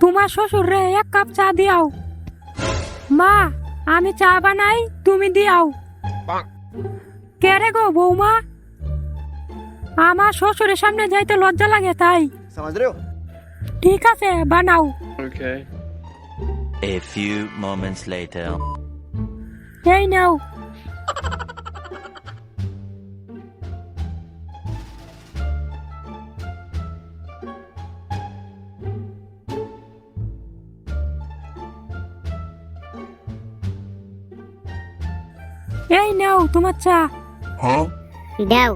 তোমার শ্বশুররে এক কাপ চা দিয়াও। মা আমি চা বানাই তুমি দিয়াও। কে রে গো বৌমা? আমার শ্বশুরের সামনে যাইতে লজ্জা লাগে তাই। ঠিক আছে বানাও। A few moments later. Hey, no. এই নাও তোমার চা। দাও।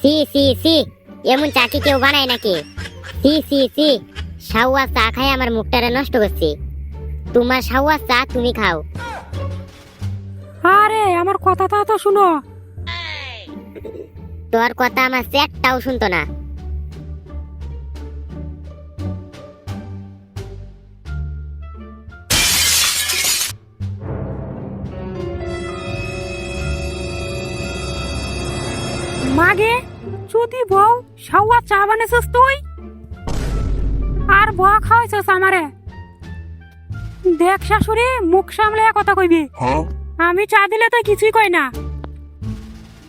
সি সি সি এমন চা কি কেউ বানায় নাকি? সি সি সি সাউয়া চা খাই আমার মুখটারে নষ্ট করছি। তোমার সাউয়া চা তুমি খাও। আরে আমার কথাটা তো শুনো। তোর কথা আমার একটাও শুনতো না। মাগে চুদি বউ সাউয়া চা বানাইছিস তুই? আর বয়া খাওয়াইছিস আমারে? দেখ শাশুড়ি মুখ সামলে কথা কইবি। আমি চা দিলে তো কিছুই কই না।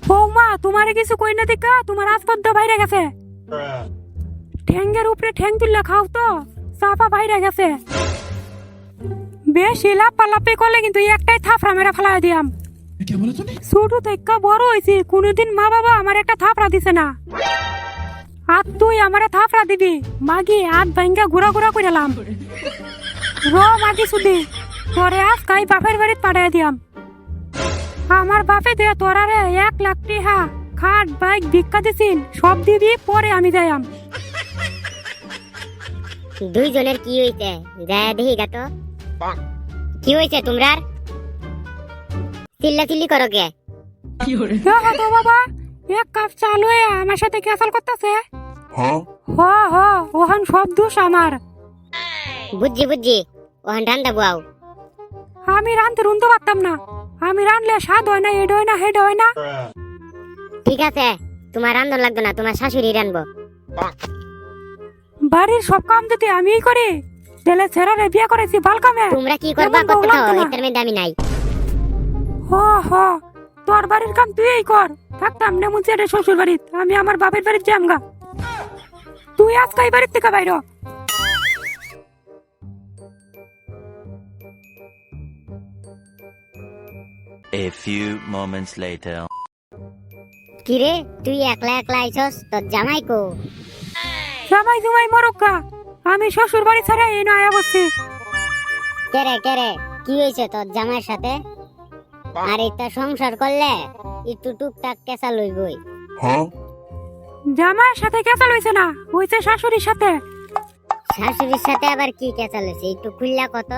বৌমা তোমারে কিছু কই না দেখা তোমার আসপদ্দ বাইরে গেছে। ঠ্যাঙ্গের উপরে ঠ্যাং তুললে খাও তো চাপা বাইরে গেছে। বেশি লাপালাপি করলে কিন্তু একটাই থাপড়া মেরা ফেলাই দিয়াম। ছোট থেকে বড় হয়েছি কোনোদিন মা বাবা আমার একটা থাপড়া দিছে না। আর তুই আমারে থাপড়া দিবি মাগি হাত ভাঙ্গা ঘুরা ঘুরা কইরালাম র মাগি সুদি তোরে আজ কাই বাপের বাড়িত পাঠাই দিয়াম। আমার বাপে দে তোরারে এক লাখ টিহা খাট বাইক ভিক্ষা দিছিন সব দিবি পরে আমি যাইয়াম। দুইজনের কি হইছে? যায় দেখি গা তো। কি হইছে তোমরার? চিল্লা চিল্লি করো কে দেখো তো বাবা এক কাপ চা লয়ে আমার সাথে ক্যাসাল করতেছে? হ হ ওখান সব দোষ আমার। বুঝছি বুঝছি। ওখান ঠান্ডা বুয়াও। আমি রানতে রুনতে পারতাম না। আমি রানলে স্বাদ হয় না এড হয় না হেড হয় না। ঠিক আছে তোমার রান্ধন লাগবে না তোমার শাশুড়ি রানবো বাড়ির সব কাম যদি আমিই করি তাহলে ছেড়ারে বিয়ে করেছি ভালো কামে। তোমরা কি করবা করতে এটার মধ্যে আমি নাই। হ হ। তোর বাড়ির কাম তুই কর। থাকতাম না মুছে রে শ্বশুর বাড়িত আমি আমার বাপের বাড়ির জামগা। তুই আজকে এই বাড়ির থেকে বাইর। A few moments later. কিরে তুই একলা একলা আইছস? তোর জামাই কো? জামাই জুমাই মরক্কা আমি শ্বশুর বাড়ি ছাড়া এই না আয়া বসছি কেরে কেরে কি হয়েছে তোর জামাইয়ের সাথে? আর এটা সংসার করলে একটু টুকটাক কেঁচা লইবই। জামাইয়ের সাথে কেঁচা লইছে না হইছে শাশুড়ির সাথে। শাশুড়ির সাথে আবার কি কেঁচা লইছে? একটু খুললা কত?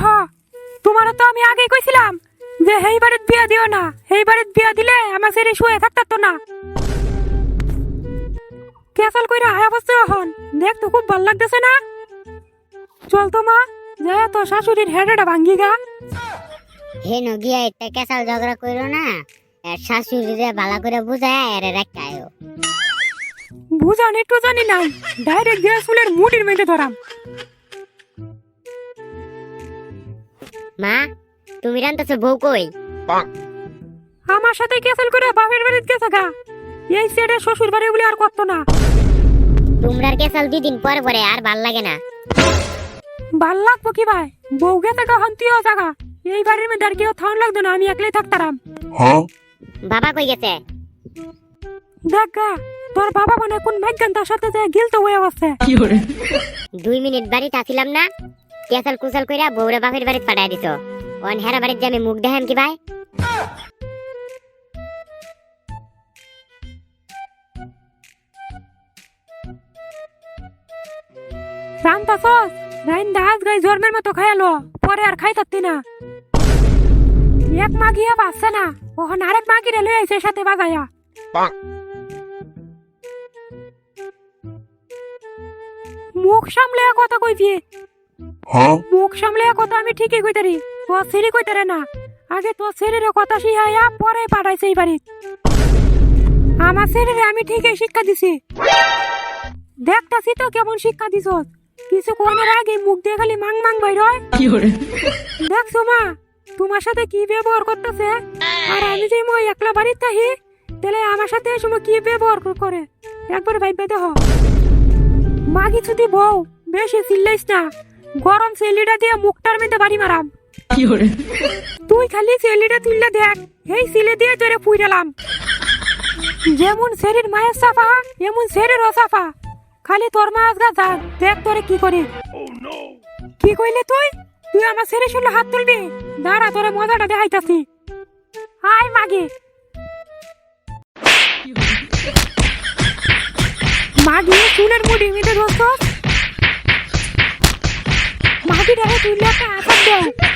দেহ তোমার তো আমি আগেই কইছিলাম যে বাড়ির বিয়া দিও না বাড়ির বিয়া দিলে আমার সেরে শুয়ে থাকতে তো না কেসাল কইরা হায়া বসছে এখন? দেখ তো খুব ভালো লাগতেছে না? চল তো মা যে তো শাশুড়ির হেডেটা ভাঙ্গি গা। হে নগিয়া এটা কেঁচাল ঝগড়া করো না এর শাশুড়িরে ভালো করে বুঝায় এর রাখায়ও বুঝান একটু জানি নাই ডাইরেক্ট গ্যাস ফুলের মুটির মেটে ধরাম। মা তুমি রান্তাছো বউ কই? আমার সাথে করে বাপের বাড়িতে গেছে গা। এই সেটে শ্বশুর বাড়ি বলে আর করতো না। তোমরার কেঁচাল দুদিন পরে পরে আর ভালো লাগে না। ভালো লাগবো কি ভাই? বউ গেছে তুইও জাগা এই বাড়ির মধ্যে আর কেউ থাউন লাগতো না আমি একলাই থাকতাম। বাবা কই গেছে? দেখ গা তোর বাবা মানে কোন ভাগ্যান তার সাথে গিলতে হয়ে আছে দুই মিনিট বাড়িতে থাকিলাম না। কেসাল কুসাল কইরা বউরে বাপের বাড়িতে পাঠাই দিছ অন হেরা বাড়িতে আমি মুখ দেখাম কি ভাই? রান্তা সস রাইন দাস গাই জন্মের মতো খাইলো পরে আর খাই থাকতি না। এক মাগিয়া বাঁচছে না ওখানে আরেক মাগি রে লই আইছে সাথে বাজায়া। মুখ সামলে কথা কইবি। মুখ সামলে কথা আমি ঠিকই কইতারি ও সেরি কইতারে না। আগে তো সেরির কথা শিখাইয়া পরে পাঠাইছে এই বাড়ি আমার ছেলেরে আমি ঠিকই শিক্ষা দিছি। দেখতাছি তো কেমন শিক্ষা দিছ। কিছু কোনের আগে মুখ দিয়ে খালি মাং মাং বাইর হয়। দেখছ মা তোমার সাথে কি ব্যবহার করতেছে? আর আমি যে মই একলা বাড়িতে থাকি তাহলে আমার সাথে সময় কি ব্যবহার করে? একবার ভাইবে দেহ মা কিছু দি বউ বেশি চিল্লাইস না। গরম সেলিটা দিয়ে মুখটার মধ্যে বাড়ি মারাম। তুই খালি সেলিটা তুললে দেখ এই সিলে দিয়ে তোরে পুইরালাম যেমন শরীর মায়ের সাফা এমন শরীরও সাফা। খালি তোর মা আজগা যাক দেখ তোরে কি করি। কি কইলে তুই? তুই আমার শরীর শুনলে হাত তুলবি? দাঁড়া তোরে মজাটা দেখাইতাছি। হাই মাগি। মাগি চুলের মুড়ি মিটে দোস্ত মাগি দেখে তুই একটা আসাদ দেও।